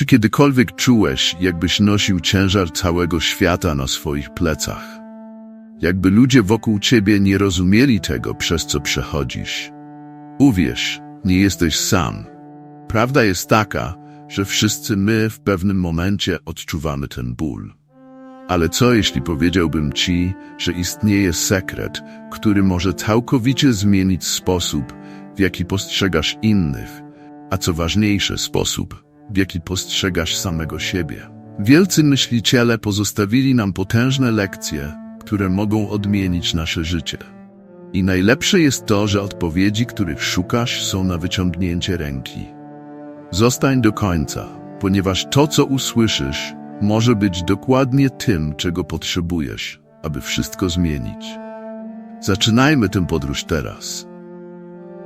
Czy kiedykolwiek czułeś, jakbyś nosił ciężar całego świata na swoich plecach? Jakby ludzie wokół ciebie nie rozumieli tego, przez co przechodzisz. Uwierz, nie jesteś sam. Prawda jest taka, że wszyscy my w pewnym momencie odczuwamy ten ból. Ale co jeśli powiedziałbym ci, że istnieje sekret, który może całkowicie zmienić sposób, w jaki postrzegasz innych, a co ważniejsze, sposób, w jaki postrzegasz samego siebie. Wielcy myśliciele pozostawili nam potężne lekcje, które mogą odmienić nasze życie. I najlepsze jest to, że odpowiedzi, których szukasz, są na wyciągnięcie ręki. Zostań do końca, ponieważ to, co usłyszysz, może być dokładnie tym, czego potrzebujesz, aby wszystko zmienić. Zaczynajmy tę podróż teraz.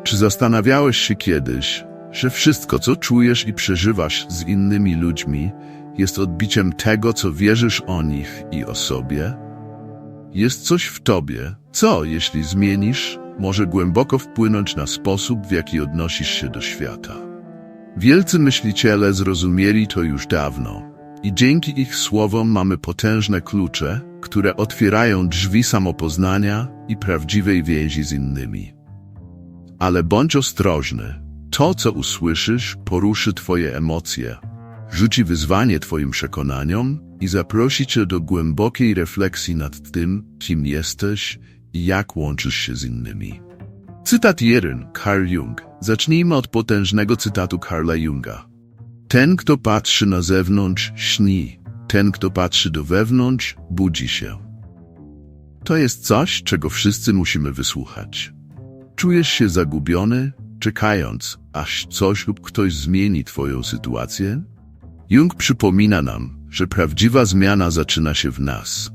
Czy zastanawiałeś się kiedyś, że wszystko, co czujesz i przeżywasz z innymi ludźmi, jest odbiciem tego, co wierzysz o nich i o sobie? Jest coś w tobie, co, jeśli zmienisz, może głęboko wpłynąć na sposób, w jaki odnosisz się do świata. Wielcy myśliciele zrozumieli to już dawno i dzięki ich słowom mamy potężne klucze, które otwierają drzwi samopoznania i prawdziwej więzi z innymi. Ale bądź ostrożny. To, co usłyszysz, poruszy twoje emocje, rzuci wyzwanie twoim przekonaniom i zaprosi cię do głębokiej refleksji nad tym, kim jesteś i jak łączysz się z innymi. Cytat 1. Carl Jung. Zacznijmy od potężnego cytatu Carla Junga. Ten, kto patrzy na zewnątrz, śni. Ten, kto patrzy do wewnątrz, budzi się. To jest coś, czego wszyscy musimy wysłuchać. Czujesz się zagubiony, czekając, aż coś lub ktoś zmieni twoją sytuację? Jung przypomina nam, że prawdziwa zmiana zaczyna się w nas.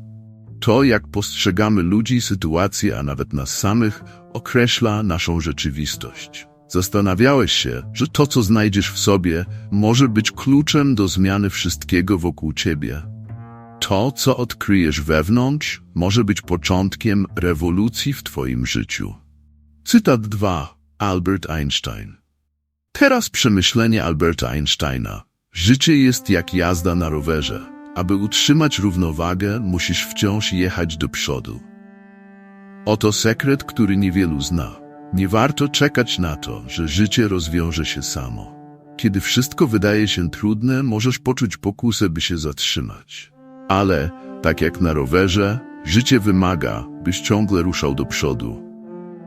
To, jak postrzegamy ludzi, sytuacje, a nawet nas samych, określa naszą rzeczywistość. Zastanawiałeś się, że to, co znajdziesz w sobie, może być kluczem do zmiany wszystkiego wokół ciebie. To, co odkryjesz wewnątrz, może być początkiem rewolucji w twoim życiu. Cytat 2. Albert Einstein. Teraz przemyślenie Alberta Einsteina. Życie jest jak jazda na rowerze. Aby utrzymać równowagę, musisz wciąż jechać do przodu. Oto sekret, który niewielu zna. Nie warto czekać na to, że życie rozwiąże się samo. Kiedy wszystko wydaje się trudne, możesz poczuć pokusę, by się zatrzymać. Ale, tak jak na rowerze, życie wymaga, byś ciągle ruszał do przodu.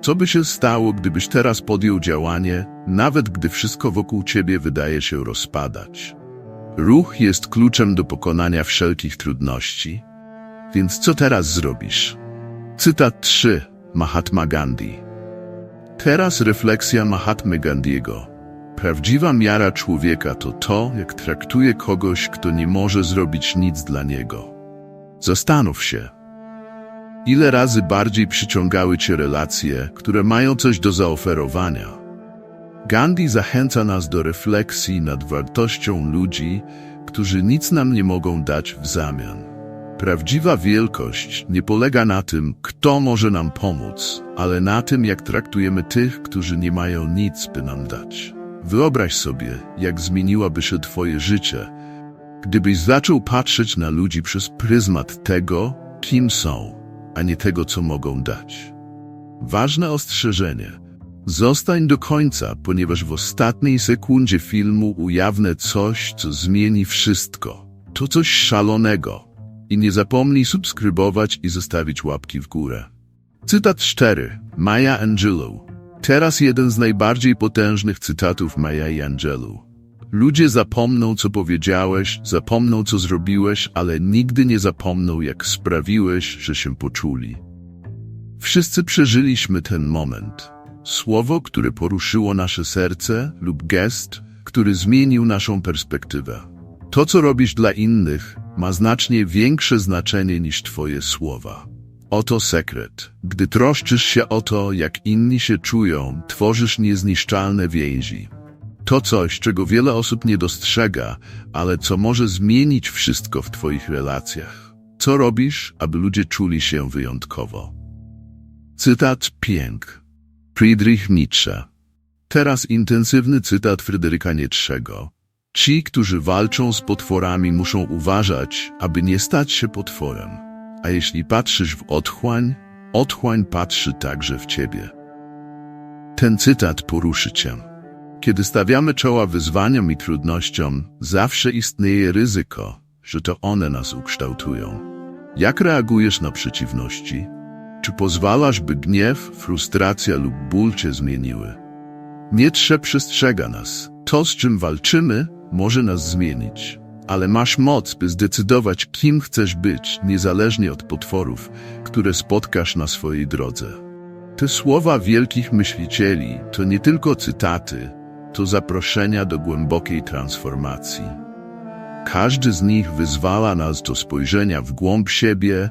Co by się stało, gdybyś teraz podjął działanie, nawet gdy wszystko wokół ciebie wydaje się rozpadać? Ruch jest kluczem do pokonania wszelkich trudności. Więc co teraz zrobisz? Cytat 3. Mahatma Gandhi. Teraz refleksja Mahatmy Gandhiego. Prawdziwa miara człowieka to to, jak traktuje kogoś, kto nie może zrobić nic dla niego. Zastanów się, ile razy bardziej przyciągały cię relacje, które mają coś do zaoferowania. Gandhi zachęca nas do refleksji nad wartością ludzi, którzy nic nam nie mogą dać w zamian. Prawdziwa wielkość nie polega na tym, kto może nam pomóc, ale na tym, jak traktujemy tych, którzy nie mają nic, by nam dać. Wyobraź sobie, jak zmieniłaby się Twoje życie, gdybyś zaczął patrzeć na ludzi przez pryzmat tego, kim są, a nie tego, co mogą dać. Ważne ostrzeżenie. Zostań do końca, ponieważ w ostatniej sekundzie filmu ujawnię coś, co zmieni wszystko. To coś szalonego. I nie zapomnij subskrybować i zostawić łapki w górę. Cytat 4. Maya Angelou. Teraz jeden z najbardziej potężnych cytatów Maya i Angelu. Ludzie zapomną, co powiedziałeś, zapomną, co zrobiłeś, ale nigdy nie zapomną, jak sprawiłeś, że się poczuli. Wszyscy przeżyliśmy ten moment. Słowo, które poruszyło nasze serce lub gest, który zmienił naszą perspektywę. To, co robisz dla innych, ma znacznie większe znaczenie niż Twoje słowa. Oto sekret. Gdy troszczysz się o to, jak inni się czują, tworzysz niezniszczalne więzi. To coś, czego wiele osób nie dostrzega, ale co może zmienić wszystko w Twoich relacjach. Co robisz, aby ludzie czuli się wyjątkowo? Cytat pięk. Friedrich Nietzsche. Teraz intensywny cytat Fryderyka Nietzschego. Ci, którzy walczą z potworami, muszą uważać, aby nie stać się potworem. A jeśli patrzysz w otchłań, otchłań patrzy także w ciebie. Ten cytat poruszy cię. Kiedy stawiamy czoła wyzwaniom i trudnościom, zawsze istnieje ryzyko, że to one nas ukształtują. Jak reagujesz na przeciwności? Czy pozwalasz, by gniew, frustracja lub ból cię zmieniły? Nietzsche przestrzega nas. To, z czym walczymy, może nas zmienić. Ale masz moc, by zdecydować, kim chcesz być, niezależnie od potworów, które spotkasz na swojej drodze. Te słowa wielkich myślicieli to nie tylko cytaty, to zaproszenia do głębokiej transformacji. Każdy z nich wyzwala nas do spojrzenia w głąb siebie,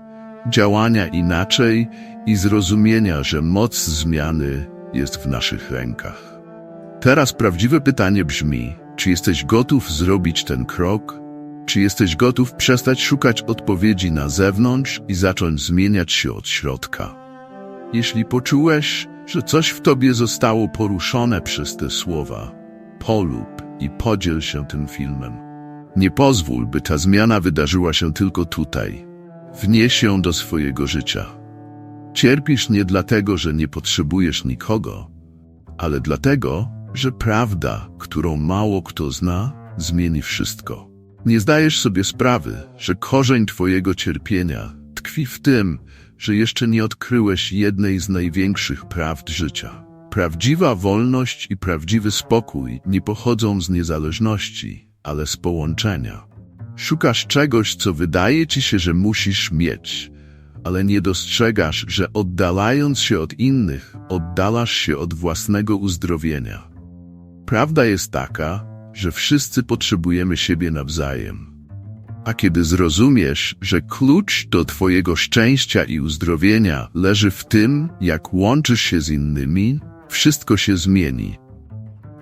działania inaczej i zrozumienia, że moc zmiany jest w naszych rękach. Teraz prawdziwe pytanie brzmi, czy jesteś gotów zrobić ten krok? Czy jesteś gotów przestać szukać odpowiedzi na zewnątrz i zacząć zmieniać się od środka? Jeśli poczułeś, że coś w tobie zostało poruszone przez te słowa, polub i podziel się tym filmem. Nie pozwól, by ta zmiana wydarzyła się tylko tutaj. Wnieś ją do swojego życia. Cierpisz nie dlatego, że nie potrzebujesz nikogo, ale dlatego, że prawda, którą mało kto zna, zmieni wszystko. Nie zdajesz sobie sprawy, że korzeń twojego cierpienia tkwi w tym, że jeszcze nie odkryłeś jednej z największych prawd życia. Prawdziwa wolność i prawdziwy spokój nie pochodzą z niezależności, ale z połączenia. Szukasz czegoś, co wydaje ci się, że musisz mieć, ale nie dostrzegasz, że oddalając się od innych, oddalasz się od własnego uzdrowienia. Prawda jest taka, że wszyscy potrzebujemy siebie nawzajem. A kiedy zrozumiesz, że klucz do Twojego szczęścia i uzdrowienia leży w tym, jak łączysz się z innymi, wszystko się zmieni.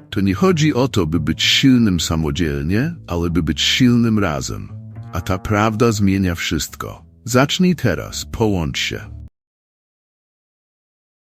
To nie chodzi o to, by być silnym samodzielnie, ale by być silnym razem. A ta prawda zmienia wszystko. Zacznij teraz, połącz się.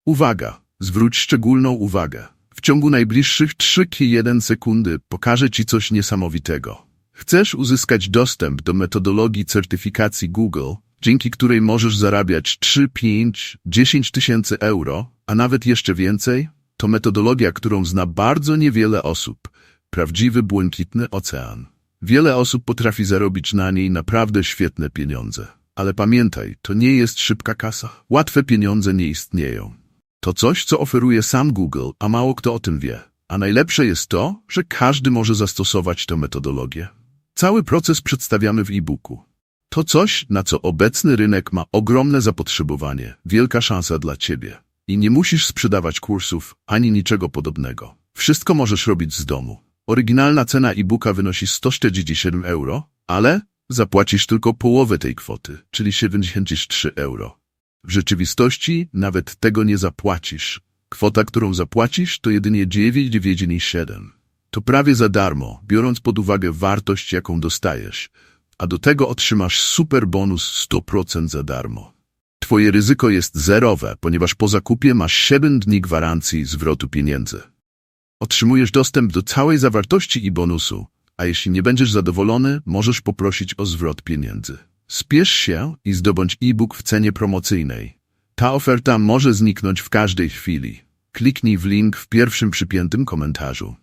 Uwaga! Zwróć szczególną uwagę. W ciągu najbliższych 3-1 sekundy pokażę Ci coś niesamowitego. Chcesz uzyskać dostęp do metodologii certyfikacji Google, dzięki której możesz zarabiać 3, 5, 10 tysięcy euro, a nawet jeszcze więcej? To metodologia, którą zna bardzo niewiele osób. Prawdziwy błękitny ocean. Wiele osób potrafi zarobić na niej naprawdę świetne pieniądze. Ale pamiętaj, to nie jest szybka kasa. Łatwe pieniądze nie istnieją. To coś, co oferuje sam Google, a mało kto o tym wie. A najlepsze jest to, że każdy może zastosować tę metodologię. Cały proces przedstawiamy w e-booku. To coś, na co obecny rynek ma ogromne zapotrzebowanie, wielka szansa dla Ciebie. I nie musisz sprzedawać kursów ani niczego podobnego. Wszystko możesz robić z domu. Oryginalna cena e-booka wynosi 147 euro, ale zapłacisz tylko połowę tej kwoty, czyli 73 euro. W rzeczywistości nawet tego nie zapłacisz. Kwota, którą zapłacisz, to jedynie 9,97. To prawie za darmo, biorąc pod uwagę wartość, jaką dostajesz. A do tego otrzymasz super bonus 100% za darmo. Twoje ryzyko jest zerowe, ponieważ po zakupie masz 7 dni gwarancji zwrotu pieniędzy. Otrzymujesz dostęp do całej zawartości i bonusu, a jeśli nie będziesz zadowolony, możesz poprosić o zwrot pieniędzy. Spiesz się i zdobądź e-book w cenie promocyjnej. Ta oferta może zniknąć w każdej chwili. Kliknij w link w pierwszym przypiętym komentarzu.